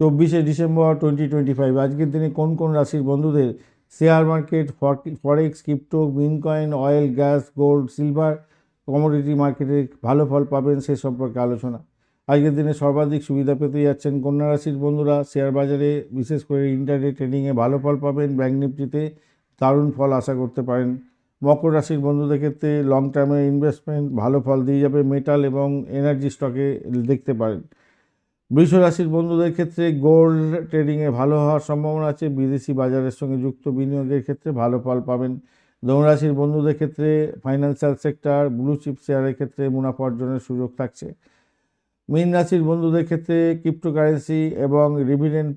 চব্বিশে December twenty twenty five আজকের দিনে কোন কোন রাশির বন্ধুদের share market forex, crypto, bitcoin, oil, gas, gold, silver, commodity মার্কেটে ভালো ফল পাবেন সে সম্পর্কে আলোচনা। আজকের দিনে সর্বাধিক সুবিধা পেতে যাচ্ছেন কন্যা রাশির বন্ধুরা। শেয়ার বাজারে বিশেষ করে ইন্টারনেট ট্রেডিংয়ে ভালো ফল পাবেন। ব্যাঙ্ক নিফটিতে দারুণ ফল আশা করতে পারেন। মকর রাশির বন্ধুদের ক্ষেত্রে লং টার্মে ইনভেস্টমেন্ট ভালো ফল দিয়ে যাবে। মেটাল এবং এনার্জি স্টকে দেখতে পারেন। বৃষ রাশির বন্ধুদের ক্ষেত্রে গোল্ড ট্রেডিংয়ে ভালো হওয়ার সম্ভাবনা আছে। বিদেশি বাজারের সঙ্গে যুক্ত বিনিয়োগের ক্ষেত্রে ভালো ফল পাবেন। ধনুরাশির বন্ধুদের ক্ষেত্রে ফাইন্যান্সিয়াল সেক্টর, ব্লু চিপ শেয়ারের ক্ষেত্রে মুনাফা অর্জনের সুযোগ থাকছে। মীন রাশির বন্ধুদের ক্ষেত্রে ক্রিপ্টোকারেন্সি এবং রিভিডেন্ট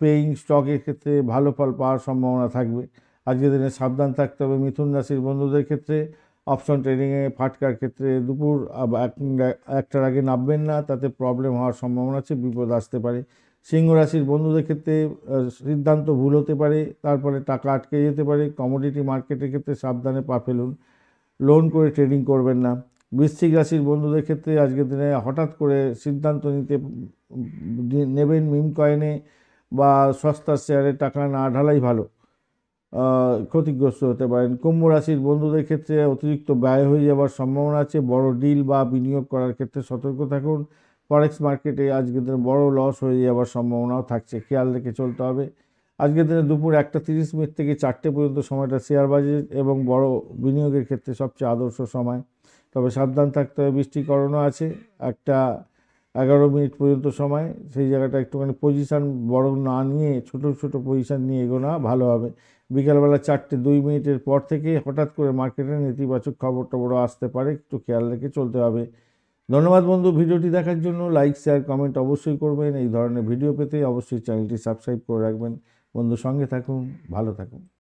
পেইং স্টকের ক্ষেত্রে ভালো ফল পাওয়ার সম্ভাবনা থাকবে। আজকের দিনে সাবধান থাকতে হবে। মিথুন রাশির বন্ধুদের ক্ষেত্রে অপশন ট্রেডিংয়ে ফাটকার ক্ষেত্রে দুপুর এক- একটার আগে নামবেন না, তাতে প্রবলেম হওয়ার সম্ভাবনা আছে, বিপদ আসতে পারে। সিংহ রাশির বন্ধুদের ক্ষেত্রে সিদ্ধান্ত ভুল হতে পারে, তারপরে টাকা আটকে যেতে পারে কমোডিটি মার্কেটের ক্ষেত্রে সাবধানে পা ফেলুন। লোন করে ট্রেডিং করবেন না। বৃশ্চিক রাশির বন্ধুদের ক্ষেত্রে আজকের দিনে হঠাৎ করে সিদ্ধান্ত নিতে নেবেন মিম কয়েনে বা সস্তার শেয়ারে টাকা না ঢালাই ভালো। ক্ষতিগ্রস্ত হতে পারেন। কুম্ভ রাশির বন্ধুদের ক্ষেত্রে অতিরিক্ত ব্যয় হয়ে যাওয়ার সম্ভাবনা আছে। বড় ডিল বা বিনিয়োগ করার ক্ষেত্রে সতর্ক থাকুন। ফরেক্স মার্কেটে আজকের দিনে বড় লস হয়ে যাওয়ার সম্ভাবনাও থাকছে। খেয়াল রেখে চলতে হবে। আজকের দিনে দুপুর একটা তিরিশ মিনিট থেকে চারটে পর্যন্ত সময়টা শেয়ার বাজার এবং বড় বিনিয়োগের ক্ষেত্রে সবচেয়ে আদর্শ সময়। তবে সাবধান থাকতে হবে। বৃষ্টিকরণও আছে। একটা এগারো মিনিট পর্যন্ত সময়, সেই জায়গাটা একটুখানি পজিশান বড় না নিয়ে, ছোট ছোট পজিশান নিয়ে এগোনা ভালো হবে। বিকালবেলা চারটে দুই মিনিটের পর থেকে হঠাৎ করে মার্কেটে নেতিবাচক খবর টবর আসতে পারে, একটু খেয়াল রেখে চলতে হবে। ধন্যবাদ বন্ধু ভিডিওটি দেখার জন্য। লাইক শেয়ার কমেন্ট অবশ্যই করবেন। এই ধরনের ভিডিও পেতে অবশ্যই চ্যানেলটি সাবস্ক্রাইব করে রাখবেন। বন্ধু সঙ্গে থাকুন, ভালো থাকুন।